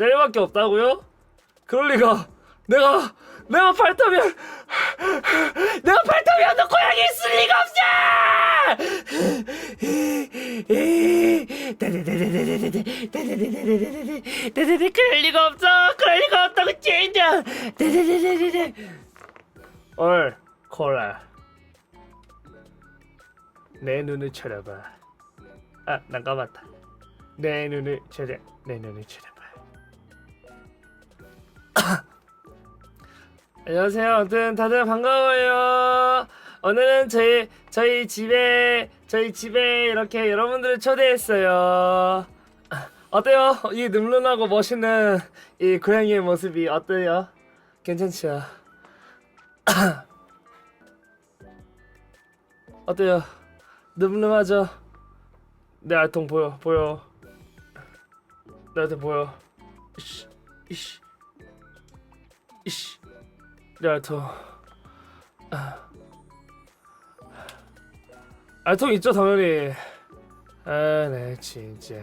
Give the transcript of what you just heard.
젤리밖에 없다고요? 그럴 리가. 내가 내가 팔타면 내가 팔타면 너 고양이 있을 리가 없어. 그럴 리가 없어. 그럴 리가 없다고 진짜. 얼 콜라. 내 눈을 쳐다봐. 아, 난 까맣다. 내 눈을 쳐다, 내 눈을 쳐다봐. 안녕하세요. 아무튼 다들 반가워요. 오늘은 저희 저희 집에 저희 집에 이렇게 여러분들을 초대했어요. 어때요? 이 늠름하고 멋있는 이 고양이의 모습이 어때요? 괜찮죠? 어때요? 늠름하죠? 내 알통 보여 보여 나한테 보여 이씨 이씨 알통 아. 알통 있죠 당연히. 아네 진짜